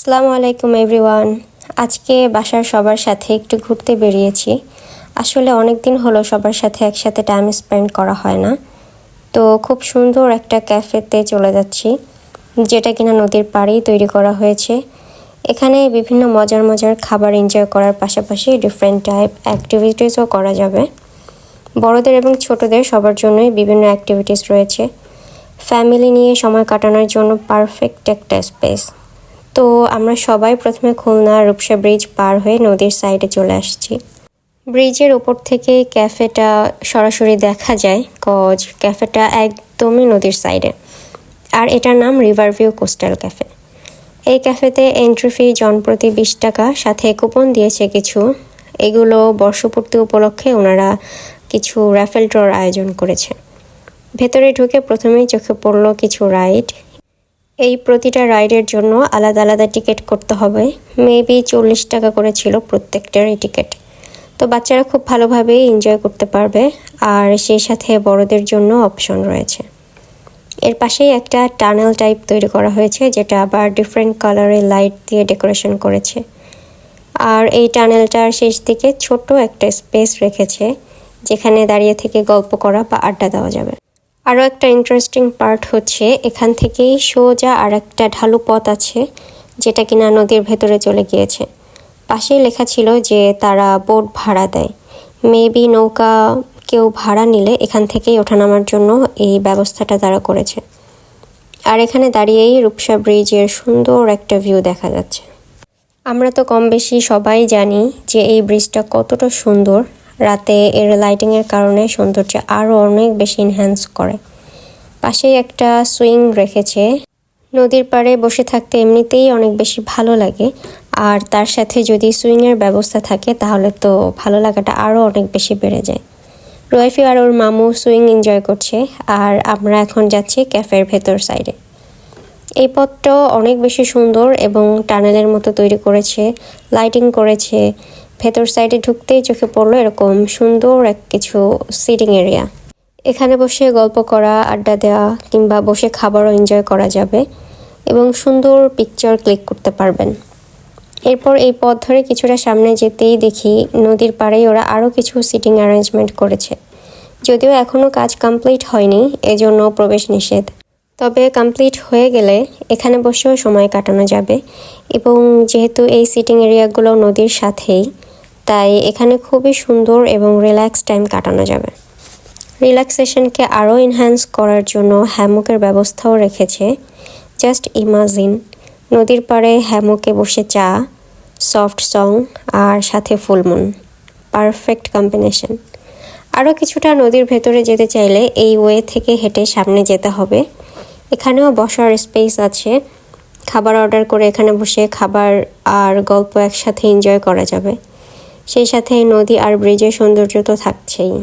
আসসালামু আলাইকুম, এভরিওয়ান। আজকে বাসার সবার সাথে একটু ঘুরতে বেরিয়েছি। আসলে অনেক দিন হলো সবার সাথে একসাথে টাইম স্পেন্ড করা হয় না। তো খুব সুন্দর একটা ক্যাফেতে চলে যাচ্ছি, যেটা কিনা নদীর পাড়েই তৈরি করা হয়েছে। এখানে বিভিন্ন মজার মজার খাবার এনজয় করার পাশাপাশি ডিফারেন্ট টাইপ অ্যাক্টিভিটিসও করা যাবে। বড়দের এবং ছোটদের সবার জন্যই বিভিন্ন অ্যাক্টিভিটিস রয়েছে। ফ্যামিলি নিয়ে সময় কাটানোর জন্য পারফেক্ট একটা স্পেস তো আমরা সবাই প্রথমে খুলনা রূপসা ব্রিজ পার হয়ে নদীর সাইডে চলে আসছি। ব্রিজের ওপর থেকে ক্যাফেটা সরাসরি দেখা যায়, কজ ক্যাফেটা একদমই নদীর সাইডে আর এটার নাম রিভার ভিউ কোস্টাল ক্যাফে এই ক্যাফেতে এন্ট্রি ফি জনপ্রতি বিশ টাকা, সাথে কুপন দিয়েছে কিছু। এগুলো বর্ষপূর্তি উপলক্ষে ওনারা কিছু র্যাফেল ড্রর আয়োজন করেছে। ভেতরে ঢুকে প্রথমেই চোখে পড়ল কিছু রাইড এই প্রতিটা রাইডের জন্য আলাদা আলাদা টিকিট করতে হবে। মেবি চল্লিশ টাকা করে ছিল প্রত্যেকটারই টিকিট। তো বাচ্চারা খুব ভালোভাবেই এনজয় করতে পারবে। আর সেই সাথে বড়দের জন্য অপশন রয়েছে। এর পাশেই একটা টানেল টাইপ তৈরি করা হয়েছে, যেটা আবার ডিফারেন্ট কালারের লাইট দিয়ে ডেকোরেশন করেছে। আর এই টানেলটার শেষ দিকে ছোট একটা স্পেস রেখেছে, যেখানে দাঁড়িয়ে থেকে গল্প করা বা আড্ডা দেওয়া যাবে। আরও একটা ইন্টারেস্টিং পার্ট হচ্ছে, এখান থেকেই সোজা আর একটা ঢালু পথ আছে, যেটা কিনা নদীর ভেতরে চলে গিয়েছে। পাশেই লেখা ছিল যে তারা বোট ভাড়া দেয়। মেবি নৌকা কেউ ভাড়া নিলে এখান থেকেই ওঠানামার জন্য এই ব্যবস্থাটা তারা করেছে। আর এখানে দাঁড়িয়েই রূপসা ব্রিজের সুন্দর একটা ভিউ দেখা যাচ্ছে। আমরা তো কম বেশি সবাই জানি যে এই ব্রিজটা কতটা সুন্দর। রাতে এর লাইটিংয়ের কারণে সৌন্দর্য আরও অনেক বেশি এনহ্যান্স করে। পাশেই একটা সুইং রেখেছে। নদীর পাড়ে বসে থাকতে এমনিতেই অনেক বেশি ভালো লাগে। আর তার সাথে যদি সুইংয়ের ব্যবস্থা থাকে, তাহলে তো ভালো লাগাটা আরও অনেক বেশি বেড়ে যায়। রোয়াইফি আর ওর মামু সুইং এনজয় করছে। আর আমরা এখন যাচ্ছি ক্যাফের ভেতর সাইডে এই পথটাও অনেক বেশি সুন্দর এবং টানেলের মতো তৈরি করেছে লাইটিং করেছে। ভেতর সাইডে ঢুকতেই চোখে পড়ল এরকম সুন্দর এক কিছু সিটিং এরিয়া এখানে বসে গল্প করা, আড্ডা দেওয়া কিংবা বসে খাবারও এনজয় করা যাবে এবং সুন্দর পিকচার ক্লিক করতে পারবেন। এরপর এই পথ ধরে কিছুটা সামনে যেতেই দেখি নদীর পাড়েই ওরা আরও কিছু সিটিং অ্যারেঞ্জমেন্ট করেছে। যদিও এখনও কাজ কমপ্লিট হয়নি, এজন্য প্রবেশ নিষেধ। তবে কমপ্লিট হয়ে গেলে এখানে বসেও সময় কাটানো যাবে এবং যেহেতু এই সিটিং এরিয়াগুলো নদীর সাথেই তাই এখানে খুবই সুন্দর এবং রিল্যাক্স টাইম কাটানো যাবে। রিল্যাক্সেশনকে আরও এনহ্যান্স করার জন্য হ্যামকের ব্যবস্থাও রেখেছে। জাস্ট ইমাজিন নদীর পাড়ে হ্যামকে বসে চা সফট সং আর সাথে ফুলমুন পারফেক্ট কম্বিনেশন আরও কিছুটা নদীর ভেতরে যেতে চাইলে এই ওয়ে থেকে হেঁটে সামনে যেতে হবে। এখানেও বসার স্পেস আছে। খাবার অর্ডার করে এখানে বসে খাবার আর গল্প একসাথে এনজয় করা যাবে। সেই সাথে নদী আর ব্রিজের সৌন্দর্য তো থাকছেই।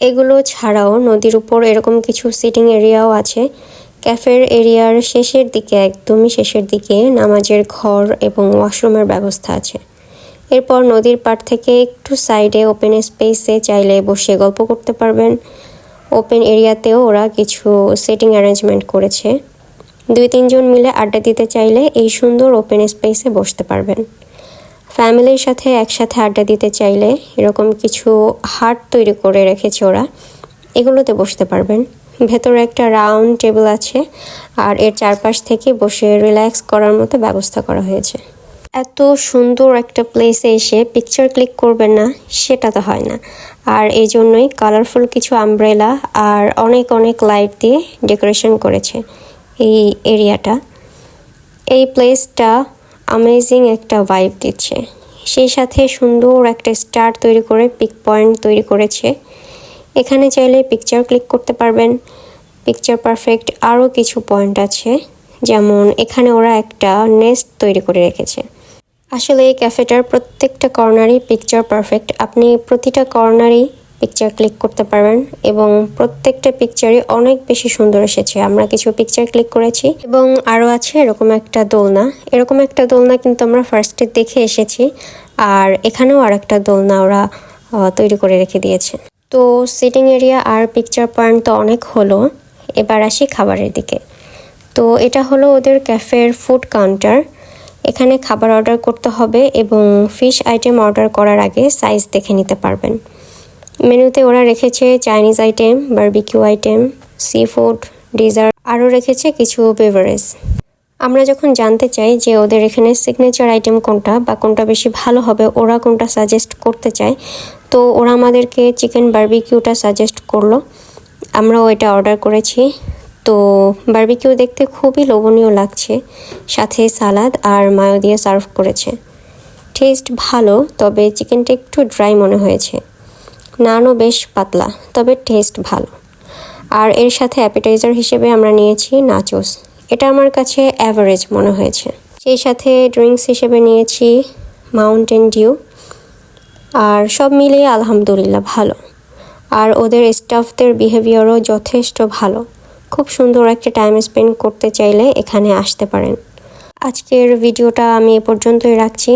এগুলো ছাড়াও নদীর উপর এরকম কিছু সিটিং এরিয়াও আছে। ক্যাফের এরিয়ার শেষের দিকে, একদমই শেষের দিকে নামাজের ঘর এবং ওয়াশরুমের ব্যবস্থা আছে। এরপর নদীর পাড় থেকে একটু সাইডে ওপেন স্পেসে চাইলে বসে গল্প করতে পারবেন। ওপেন এরিয়াতেও ওরা কিছু সেটিং অ্যারেঞ্জমেন্ট করেছে। দুই তিনজন মিলে আড্ডা দিতে চাইলে এই সুন্দর ওপেন স্পেসে বসতে পারবেন। ফ্যামিলির সাথে একসাথে আড্ডা দিতে চাইলে এরকম কিছু হাট তৈরি করে রেখেছে ওরা। এগুলোতে বসতে পারবেন। ভেতরে একটা রাউন্ড টেবিল আছে আর এর চারপাশ থেকে বসে রিল্যাক্স করার মতো ব্যবস্থা করা হয়েছে। এত সুন্দর একটা প্লেসে এসে পিকচার ক্লিক করবেন না, সেটা তো হয় না। আর এই জন্যই কালারফুল কিছু আমব্রেলা আর অনেক অনেক লাইট দিয়ে ডেকোরেশন করেছে এই এরিয়াটা এই প্লেসটা আমেজিং একটা ভাইব দিচ্ছে। সেই সাথে সুন্দর একটা স্টার তৈরি করে পিক পয়েন্ট তৈরি করেছে। এখানে চাইলে পিকচার ক্লিক করতে পারবেন। পিকচার পারফেক্ট আরও কিছু পয়েন্ট আছে। যেমন এখানে ওরা একটা নেস্ট তৈরি করে রেখেছে। আসলে এই ক্যাফেটার প্রত্যেকটা কর্নারই পিকচার পারফেক্ট আপনি প্রতিটা কর্নারই পিকচার ক্লিক করতে পারবেন এবং প্রত্যেকটা পিকচারই অনেক বেশি সুন্দর এসেছে। আমরা কিছু পিকচার ক্লিক করেছি এবং আরও আছে এরকম একটা দোলনা। এরকম একটা দোলনা কিন্তু আমরা ফার্স্টে দেখে এসেছি। আর এখানেও আর একটা দোলনা ওরা তৈরি করে রেখে দিয়েছে। তো সিটিং এরিয়া আর পিকচার পয়েন্ট তো অনেক হলো। এবার আসি খাবারের দিকে। তো এটা হলো ওদের ক্যাফের ফুড কাউন্টার এখানে খাবার অর্ডার করতে হবে এবং ফিশ আইটেম অর্ডার করার আগে সাইজ দেখে নিতে পারবেন। মেনুতে ওরা রেখেছে Chinese item barbecue item seafood dessert আরও রেখেছে কিছু বেভারেজ আমরা যখন জানতে চাই যে ওদের এখানে সিগনেচার আইটেম কোনটা বা কোনটা বেশি ভালো হবে, ওরা কোনটা সাজেস্ট করতে চায়, তো ওরা আমাদেরকে চিকেন বারবিকিউটা সাজেস্ট করল। আমরাও এটা অর্ডার করেছি। তো বারবিকিউ দেখতে খুবই লোভনীয় লাগছে, সাথে সালাদ আর মায়ো দিয়ে সার্ভ করেছে। টেস্ট ভালো, তবে চিকেনটা একটু ড্রাই মনে হয়েছে। নানও বেশ পাতলা, তবে টেস্ট ভালো। আর এর সাথে অ্যাপিটাইজার হিসেবে আমরা নিয়েছি নাচোস এটা আমার কাছে অ্যাভারেজ মনে হয়েছে। সেই সাথে ড্রিঙ্কস হিসেবে নিয়েছি মাউন্টেন ডিউ আর সব মিলিয়ে আলহামদুলিল্লাহ ভালো। আর ওদের স্টাফদের বিহেভিয়ারও যথেষ্ট ভালো। খুব সুন্দর একটা টাইম স্পেন্ড করতে চাইলে এখানে আসতে পারেন। আজকের ভিডিওটা আমি এ পর্যন্তই রাখছি।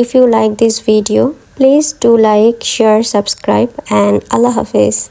If you like this video Please do like, share, subscribe and Allah Hafiz.